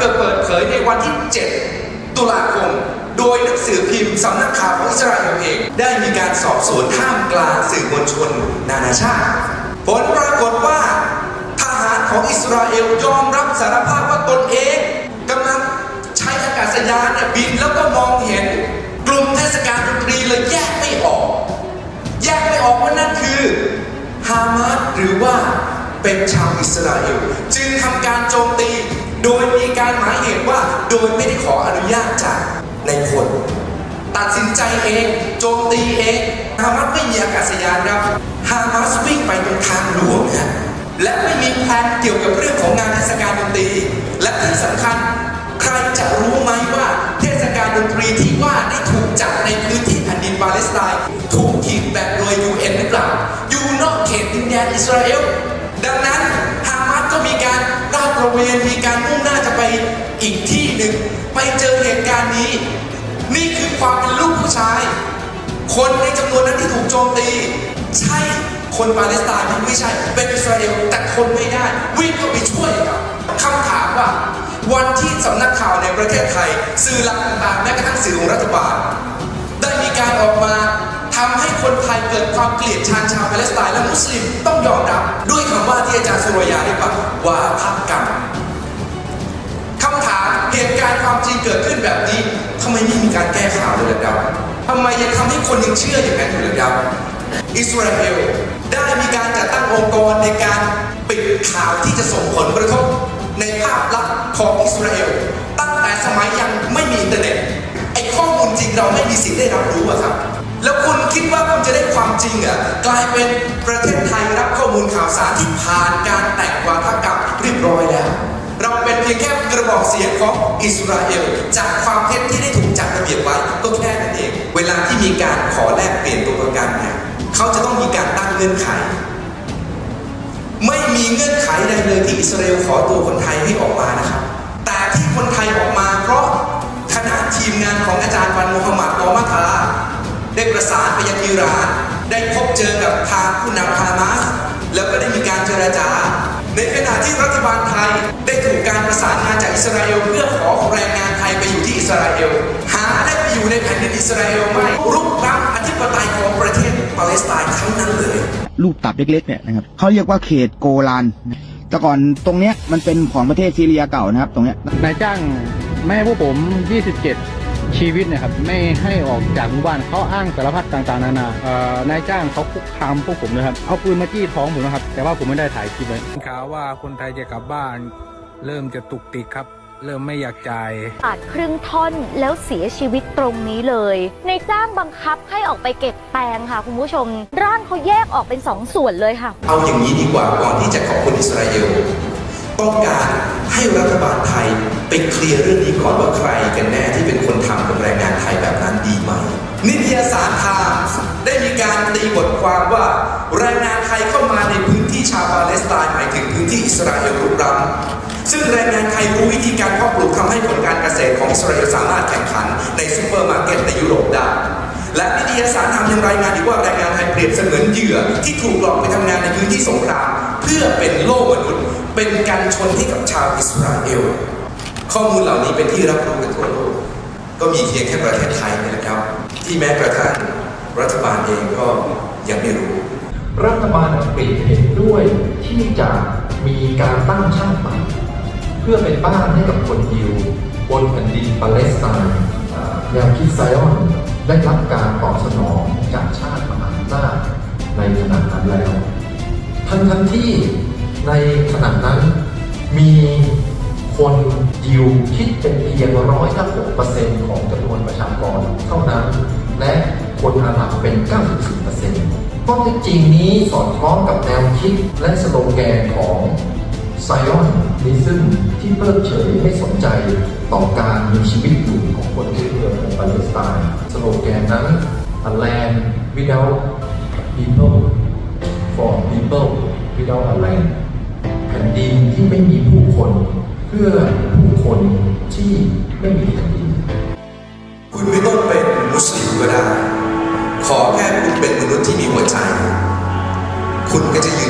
เกิดเปิดเผยในวันที่ 7 ตุลาคม โดยหนังสือพิมพ์สำนักข่าวของอิสราเอลเอง ได้มีการสอบสวนท่ามกลางสื่อมวลชน นานาชาติ ผลปรากฏว่า ทหารของอิสราเอลยอมรับสารภาพว่าตนเองกำลังใช้อากาศยานบินแล้วก็มองเห็น กลุ่มเทศกาลดนตรีเลยแยกไม่ออก แยกไม่ออกว่านั่นคือฮามาสหรือว่าเป็นชาวอิสราเอลจึงทำการโจมตี โดยมีการหมายเหตุว่า โดยไม่ได้ขออนุญาตจากในคนตัดสินใจเองโจมตีเองฮามาสไม่มีอากาศยานครับฮามาสวิ่งไปตรงทางหลวงนะและไม่มีแผนเกี่ยวกับเรื่องของงานเทศกาลดนตรี และที่สำคัญใครจะรู้ไหมว่าเทศกาลดนตรีที่ว่าได้ถูกจัดในพื้นที่แผ่นดินปาเลสไตน์ถูกขีดแบบโดย UN หรือเปล่าอยู่นอกเขตดินแดนอิสราเอลดังนั้น ก็มีการลาดตระเวนมีการมุ่งหน้าจะไปอีกที่หนึ่งไปเจอเหตุการณ์นี้ นี่คือความเป็นลูกผู้ชาย คนในจำนวนนั้นที่ถูกโจมตี ใช่คนปาเลสไตน์ไมไม่ใช่ เป็นอิสราเอลแต่คนไม่ได้ วิ่งเข้าไปช่วยครับคำถามว่า วันที่สำนักข่าวในประเทศไทย สื่อหลักต่างๆแม้กระทั่งสื่อของรัฐบาลได้มีการออกมา ทำให้คนไทยเกิดความเกลียดชังชาวปาเลสไตน์และมุสลิมต้องยอมรับด้วยคำว่าที่อาจารย์สุรยาเรียกว่าวาทกรรมคำถามเหตุการณ์ความจริงเกิดขึ้นแบบนี้ทำไมไม่มีการแก้ข่าวเลยครับทำไมยังทำให้คนยังเชื่ออย่างนั้นอยู่ล่ะครับอิสราเอลได้มีการจัดตั้งองค์กรในการปิดข่าวที่จะส่งผลกระทบในภาพลักษณ์ของอิสราเอลตั้งแต่สมัยยังไม่มีอินเทอร์เน็ตไอ้ข้อมูลจริงเราไม่มีสิทธิ์ได้รับรู้อะครับ จริงอะกลายเป็นประเทศไทยรับข้อมูลข่าวสารที่ผ่านการแต่งวาทกรรมเรียบร้อยแล้ว เราเป็นเพียงแค่กระบอกเสียงของอิสราเอล จากความเท็จที่ได้ถูกจัดระเบียบไว้ก็แค่นั้นเอง เวลาที่มีการขอแลกเปลี่ยนตัวประกันเนี่ยเขาจะต้องมีการตั้งเงื่อนไข ไม่มีเงื่อนไขใดเลยที่อิสราเอลขอตัวคนไทยให้ออกมานะครับแต่ที่คนไทยออกมาเพราะคณะทีมงานของอาจารย์วันมุฮัมมัดโอมาทาได้ประสานไปยังอิหร่าน ได้พบเจอกับทางผู้นำฮามาสแล้วก็ได้มีการเจรจา ในขณะที่รัฐบาลไทยได้ถูกการประสานงานจากอิสราเอล เพื่อขอแรงงานไทยไปอยู่ที่อิสราเอล หาได้ไปอยู่ในแผ่นดินอิสราเอลไม่รุกล้ำอธิปไตยของประเทศปาเลสไตน์ทั้งนั้นเลยลูกตับเล็กๆเนี่ยนะครับเขาเรียกว่าเขตโกลานแต่ก่อนตรงเนี้ยมันเป็นของประเทศซีเรียเก่านะครับ ตรงเนี้ยนายจ้างไม่ให้พวกผม 27 ชีวิตเนะครับไม่ให้ออกจากหมู่บ้านเขาอ้างสารพัดต่างๆนานาเอ่อนายจ้างเขาคุกคามพวกผมนะครับเอาปืนมาจี้ท้องผมนะครับ แต่ว่าผมไม่ได้ถ่ายคลิปไว้ข่าวว่าคนไทยจะกลับบ้าน เริ่มจะตุกติกครับ เริ่มไม่อยากจ่าย ขาดครึ่งท่อนแล้วเสียชีวิตตรงนี้เลยในจ้างบังคับให้ออกไปเก็บแตงค่ะคุณผู้ชม ร่างเขาแยกออกเป็นสองส่วนเลยค่ะ เอาอย่างนี้ดีกว่าก่อนที่จะขอบคุณอิสราเอล ต้องการให้รัฐบาลไทยไปเคลียร์เรื่องนี้ก่อนว่าใครกันแน่ที่เป็นคนทำกับแรงงานไทยแบบนั้นดีไหม นิตยสารไทม์ได้มีการตีบทความว่า แรงงานไทยเข้ามาในพื้นที่ชาวปาเลสไตน์หมายถึงพื้นที่อิสราเอลรุกรำซึ่งแรงงานไทยรู้วิธีการเพาะปลูกทำให้ผลการเกษตรของอิสราเอลสามารถแข่งขันในซูเปอร์มาร์เก็ตในยุโรปได้และนิตยสารทำยังรายงานอีกว่าแรงงานไทยเปรียบเสมือนเหยื่อที่ถูกหลอกไปทำงานในพื้นที่สงคราม เพื่อเป็นโล่มนุษย์ เป็นการชนให้กับชาวอิสราเอล ข้อมูลเหล่านี้เป็นที่รับรู้กันทั่วโลก ก็มีเพียงแค่ประเทศไทยนี่แหละครับ ที่แม้กระทั่งรัฐบาลเองก็ยังไม่รู้ รัฐบาลอังกฤษเห็นด้วยที่จะมีการตั้งช่างใหม่เพื่อเป็นบ้านให้กับคนยิวบนแผ่นดินปาเลสไตน์อ่าแนวคิดไซออนได้รับการตอบสนองจากชาติมหาอำนาจในขณะนั้นแล้ว ทั้งทั้งที่ในขณะนั้นมีคนยิวคิดเป็นเพียงร้อยละหกเปอร์เซ็นต์ของจำนวนประชากรเท่านั้น และคนอาหรับเป็น 94เปอร์เซ็นต์ข้อเท็จจริงนี้สอดคล้องกับแนวคิดและสโลแกนของไซออนนิซึมที่เพิกเฉยไม่สนใจต่อการมีชีวิตอยู่ของคนที่เมืองปาเลสไตน์สโลแกนนั้น A land without people for people without a land แผ่นดินที่ไม่มีผู้คน เพื่อผู้คนที่ไม่มีแผ่นดิน คุณไม่ต้องเป็นมุสลิมก็ได้ ขอแค่คุณเป็นมนุษย์ที่มีหัวใจ คุณก็จะยืน